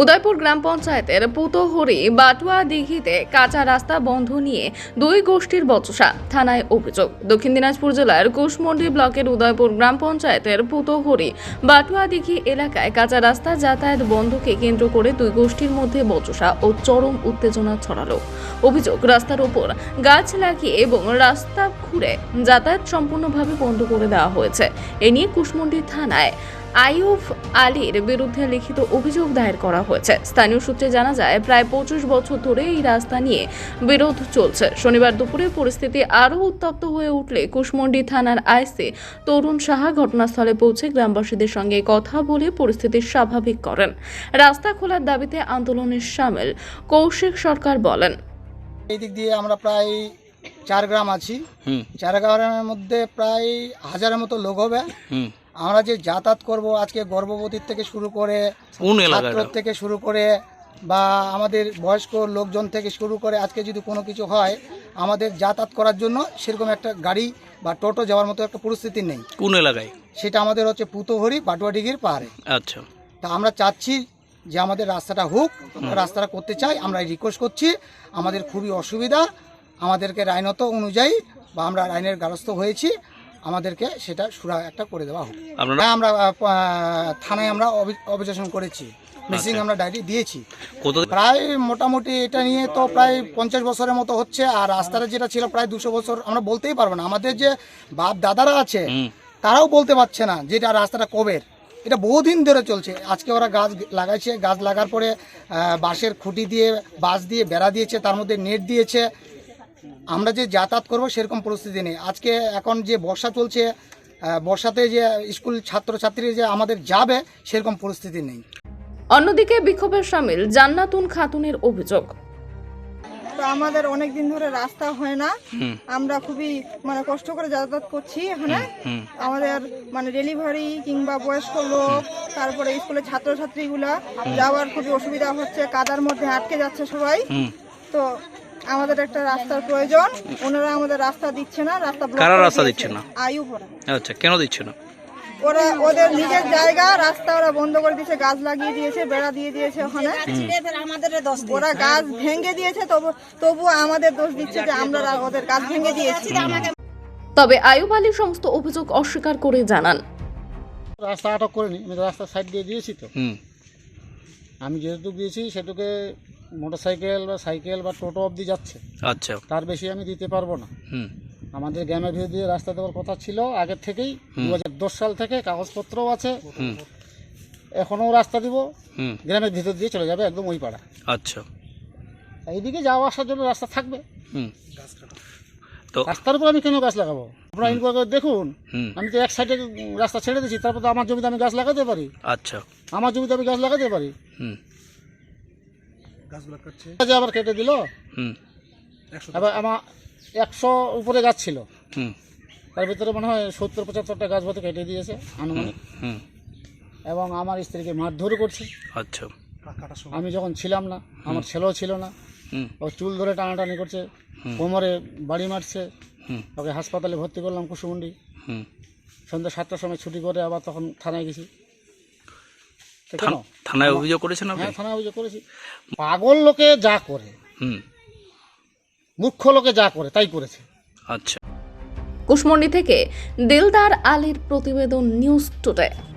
উদয়পুর গ্রাম পঞ্চায়েতের পুতোহরি বাটুয়া দিঘিতে কাঁচা রাস্তা বন্ধ নিয়ে দুই গোষ্ঠীর বচসা, থানায় অভিযোগ। দক্ষিণ দিনাজপুর জেলার কুশমন্ডি ব্লকের উদয়পুর গ্রাম পঞ্চায়েতের পুতোহরি বাটুয়া দিঘি এলাকায় কাঁচা রাস্তা যাতায়াত বন্ধকে কেন্দ্র করে দুই গোষ্ঠীর মধ্যে বচসা ও চরম উত্তেজনা ছড়ালো। অভিযোগ, রাস্তার উপর গাছ লাগিয়ে এবং রাস্তা ঘুরে যাতায়াত সম্পূর্ণভাবে বন্ধ করে দেওয়া হয়েছে। এ নিয়ে কুশমন্ডি থানায় আইয়ুব আলীর বিরুদ্ধে লিখিত অভিযোগ দায়ের করা হয়েছে। স্থানীয় সূত্রে জানা যায় প্রায় পঁচিশ বছর ধরে এই রাস্তা নিয়ে বিরোধ চলছে। শনিবার দুপুরে পরিস্থিতি আরও উত্তপ্ত হয়ে উঠলে কুশমন্ডি থানার আইসি তরুণ সাহা ঘটনাস্থলে পৌঁছে গ্রামবাসীদের সঙ্গে কথা বলে পরিস্থিতি স্বাভাবিক করেন। রাস্তা খোলার দাবিতে আন্দোলনের সামিল কৌশিক সরকার বলেন এই দিক দিয়ে আমরা প্রায় চার গ্রাম আছি। চার গ্রামের মধ্যে প্রায় হাজারের মতো লোক হবে। হুম। আমরা যে যাতায়াত করব আজকে গর্ভবতীর থেকে শুরু করে ছাত্র থেকে শুরু করে বা আমাদের বয়স্ক লোকজন থেকে শুরু করে আজকে যদি কোনো কিছু হয় আমাদের যাতায়াত করার জন্য সেরকম একটা গাড়ি বা টোটো যাওয়ার মতো একটা পরিস্থিতি নেই। কোন এলাকায়? সেটা আমাদের হচ্ছে পুতোহরি বাটুয়াডিগির পাহাড়ে। আচ্ছা। তা আমরা চাচ্ছি যে আমাদের রাস্তাটা হোক রাস্তাটা করতে চাই আমরা রিকোয়েস্ট করছি আমাদের খুবই অসুবিধা আমাদেরকে আইনত অনুযায়ী বা আমরা আইনের দ্বারস্থ হয়েছি আমাদেরকে সেটা সুরা একটা করে দেওয়া হোক। আপনারা হ্যাঁ আমরা আহ, থানায় আমরা অবজেকশন করেছি। মিসিং আমরা ডায়েরি দিয়েছি। কত প্রায় মোটামুটি এটা নিয়ে তো প্রায় পঞ্চাশ বছরের মতো হচ্ছে আর রাস্তাটা যেটা ছিল প্রায় দুশো বছর আমরা বলতেই পারব না। আমাদের যে বাপ দাদারা আছে হুম। তারাও বলতে পারছে না যেটা রাস্তাটা কবের। এটা বহুদিন ধরে চলছে। আজকে ওরা গাছ লাগাইছে। গাছ লাগার পরে আহ, বাঁশের খুঁটি দিয়ে বাঁশ দিয়ে বেড়া দিয়েছে তার মধ্যে নেট দিয়েছে। আমরা যে যাতায়াত করব সেরকম পরিস্থিতি নেই। আজকে এখন যে বর্ষা চলছে বর্ষাতে যে স্কুল ছাত্রছাত্রী যে আমাদের যাবে সেরকম পরিস্থিতি নেই। অন্যদিকে বিক্ষোভের সামিল জান্নাতুন খাতুনের অভিযোগ। তো আমাদের অনেক দিন ধরে রাস্তা হয় না। আমরা খুবই মানে কষ্ট করে যাতায়াত করছি এখানে। আমাদের মানে ডেলিভারি কিংবা বয়স্ক লোক তারপরে স্কুলের ছাত্রছাত্রীগুলা যাওয়ার খুবই অসুবিধা হচ্ছে কাদার মধ্যে আটকে যাচ্ছে সবাই। তো আমাদের একটা রাস্তার প্রয়োজন। ওনারা আমাদের রাস্তা দিচ্ছে না রাস্তা কারা রাস্তা দিচ্ছে না? আয়ু ভরা আচ্ছা কেন দিচ্ছে না? ওরা ওদের নিজের জায়গা রাস্তা ওরা বন্ধ করে দিয়েছে গাছ লাগিয়ে দিয়েছে বেড়া দিয়ে দিয়েছে ওখানে। ওরা গাছ ভেঙে দিয়েছে তবু তবু আমাদের দোষ দিচ্ছে যে আমরা ওদের গাছ ভেঙে দিয়েছি। তবে আয়ুব আলী সমস্ত অভিযোগ অস্বীকার করে জানান। রাস্তা আটক করিনি আমি তো রাস্তার সাইড দিয়ে দিয়েছি তো। হুম। আমি যেহেতু দিয়েছি সেটুকে মোটরসাইকেল বা সাইকেল বা টোটো অবধি যাচ্ছে। আচ্ছা। তার বেশি আমি দিতে পারব না। হুম। আমাদের গ্রামের ভিতর দিয়ে রাস্তা দেওয়ার কথা ছিল আগের থেকেই। দু হাজার দশ সাল থেকে কাগজপত্রও আছে। এখনও রাস্তা দিব। হুম। গ্রামের ভিতর দিয়ে চলে যাবে একদম ওই পাড়া। আচ্ছা। এইদিকে যাওয়া আসার জন্য রাস্তা থাকবে। হুম। তো রাস্তার উপর আমি কেন গাছ লাগাবো? আপনারা ইনকোয়ারি করে দেখুন। আমি তো এক সাইডে রাস্তা ছেড়ে দিয়েছি তারপর তো আমার জমিতে আমি গাছ লাগাতে পারি। আচ্ছা। আমার জমিতে আমি গাছ লাগাতে পারি। যে আবার কেটে দিল? হুম। এবার আমার একশো উপরে গাছ ছিল। তার ভিতরে মনে হয় সত্তর পঁচাত্তরটা গাছ ভাতে কেটে দিয়েছে আনুমানিক। হুম। এবং আমার স্ত্রীকে মারধর করছে। আচ্ছা। আমি যখন ছিলাম না আমার ছেলেও ছিল না। ও চুল ধরে টানাটানি করছে কোমরে বাড়ি মারছে। ওকে হাসপাতালে ভর্তি করলাম কুসুমুন্ডি। হুম। সন্ধ্যা সাতটার সময় ছুটি করে আবার তখন থানায় গেছি। থানায় অভিযোগ করেছেন আপনি? হ্যাঁ থানায় অভিযোগ করেছি। পাগল লোকে যা করে হুম। মূর্খ লোকে যা করে তাই করেছে। আচ্ছা। কুশমন্ডি থেকে দিলদার আলীর প্রতিবেদন নিউজ টুডে।